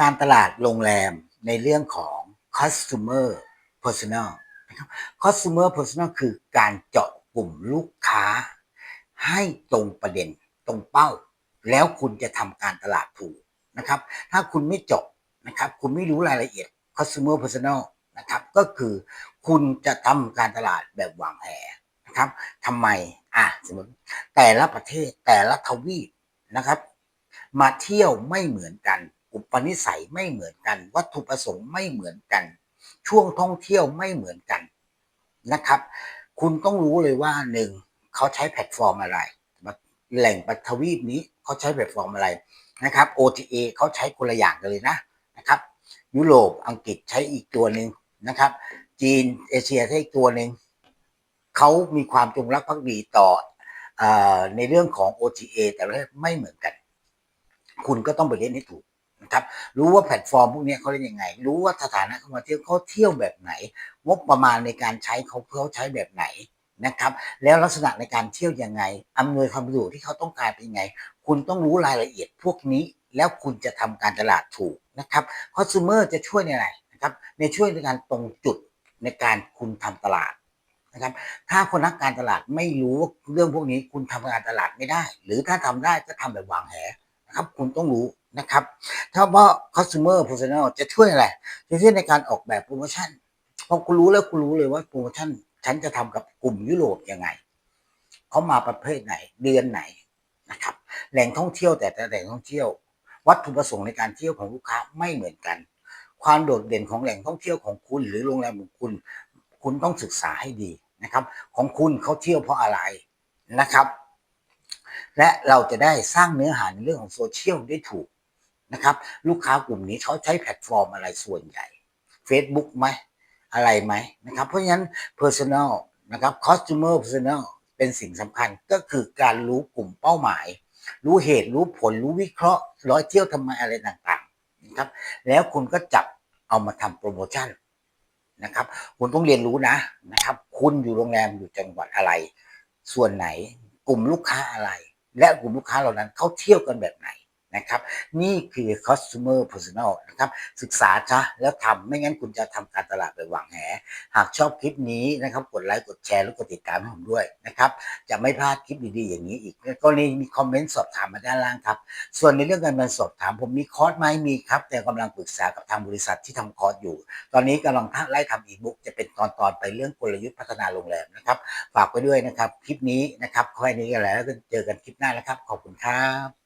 การตลาดโรงแรมในเรื่องของ customer personal นะครับ customer personal คือการเจาะกลุ่มลูกค้า ให้ตรงประเด็นตรงเป้า แล้วคุณจะทำการตลาดถูกนะครับ ถ้าคุณไม่เจาะนะครับ คุณไม่รู้รายละเอียด customer personal นะครับ ก็คือคุณจะทำการตลาดแบบวางแผนนะครับทำไมอะสมมติแต่ละประเทศแต่ละทวีปนะครับ มาเที่ยวไม่เหมือนกัน อุปนิสัยไม่เหมือนกัน วัตถุประสงค์ไม่เหมือนกัน ช่วงท่องเที่ยวไม่เหมือนกันนะครับ คุณต้องรู้เลยว่าหนึ่งเขาใช้แพลตฟอร์มอะไร แหล่งปัทวีปนี้เขาใช้แพลตฟอร์มอะไรนะครับ OTA เขาใช้คนละอย่างกันเลยนะนะครับ ยุโรปอังกฤษใช้อีกตัวหนึ่งนะครับ จีนเอเชียใช้อีกตัวหนึ่งเขามีความจงรักภักดีต่ออในเรื่องของ OTA แต่ละไม่เหมือนกัน คุณก็ต้องไปเล่นให้ถูก ครับรู้ว่าแพลตฟอร์มพวกนี้เขาเล่นยังไง รู้ว่าสถานะเขามาเที่ยวเขาเที่ยวแบบไหนงบประมาณในการใช้เขาเขาใช้แบบไหนนะครับแล้วลักษณะในการเที่ยวยังไงอำนวยความสะดวกที่เขาต้องการเป็นยังไง คุณต้องรู้รายละเอียดพวกนี้แล้วคุณจะทำการตลาดถูกนะครับคอน sumer จะช่วยในอะไรนะครับในช่วยในการตรงจุดในการคุณทำตลาดนะครับถ้าคนนักการตลาดไม่รู้เรื่องพวกนี้คุณทำการตลาดไม่ได้ หรือถ้าทำได้ก็ทำแบบวางแผ นะครับคุณต้องรู้นะครับถ้าว่า customer personal จะช่วยอะไรจะช่วยในการออกแบบโปรโมชั่นพอคุณรู้แล้วคุณรู้เลยว่าโปรโมชั่นฉันจะทำกับกลุ่มยุโรปยังไงเขามาประเภทไหนเดือนไหนนะครับแหล่งท่องเที่ยวแต่แต่แหล่งท่องเที่ยว วัตถุประสงค์ในการเที่ยวของลูกค้าไม่เหมือนกัน ความโดดเด่นของแหล่งท่องเที่ยวของคุณ หรือโรงแรมของคุณ คุณต้องศึกษาให้ดีนะครับ ของคุณเขาเที่ยวเพราะอะไรนะครับ และเราจะได้สร้างเนื้อหาในเรื่องของโซเชียลได้ถูกนะครับ ลูกค้ากลุ่มนี้เขาใช้แพลตฟอร์มอะไรส่วนใหญ่ Facebook ไหมอะไรไหมนะครับ เพราะฉะนั้น personal นะครับ customer personal เป็นสิ่งสำคัญก็คือการรู้กลุ่มเป้าหมาย รู้เหตุรู้ผลรู้วิเคราะห์ร้อยเที่ยวทำไมอะไรต่างๆนะครับ แล้วคุณก็จับเอามาทำโปรโมชั่นนะครับ คุณต้องเรียนรู้นะนะครับ คุณอยู่โรงแรมอยู่จังหวัดอะไร ส่วนไหนกลุ่มลูกค้าอะไร และกลุ่มลูกค้าเหล่านั้นเขาเที่ยวกันแบบไหน นะครับ นี่คือ customer personal นะครับ ศึกษาจ้ะแล้วทำไม่งั้นคุณจะทำการตลาดไปหวังแห หากชอบคลิปนี้นะครับ กดไลค์กดแชร์และกดติดตามให้ผมด้วยนะครับ จะไม่พลาดคลิปดีๆอย่างนี้อีกก็นี้มีคอมเมนต์สอบถามมาด้านล่างครับ ส่วนในเรื่องการเงินสอบถามผมมีคอร์สไหมมีครับ แต่กำลังปรึกษากับทางบริษัทที่ทำคอร์สอยู่ ตอนนี้กำลังไล่ทำอีบุ๊กจะเป็นตอนๆไปเรื่องกลยุทธ์พัฒนาโรงแรมนะครับ ฝากไว้ด้วยนะครับ คลิปนี้นะครับค่อยนี้กันแล้วเจอกันคลิปหน้าแล้วครับ ขอบคุณครับ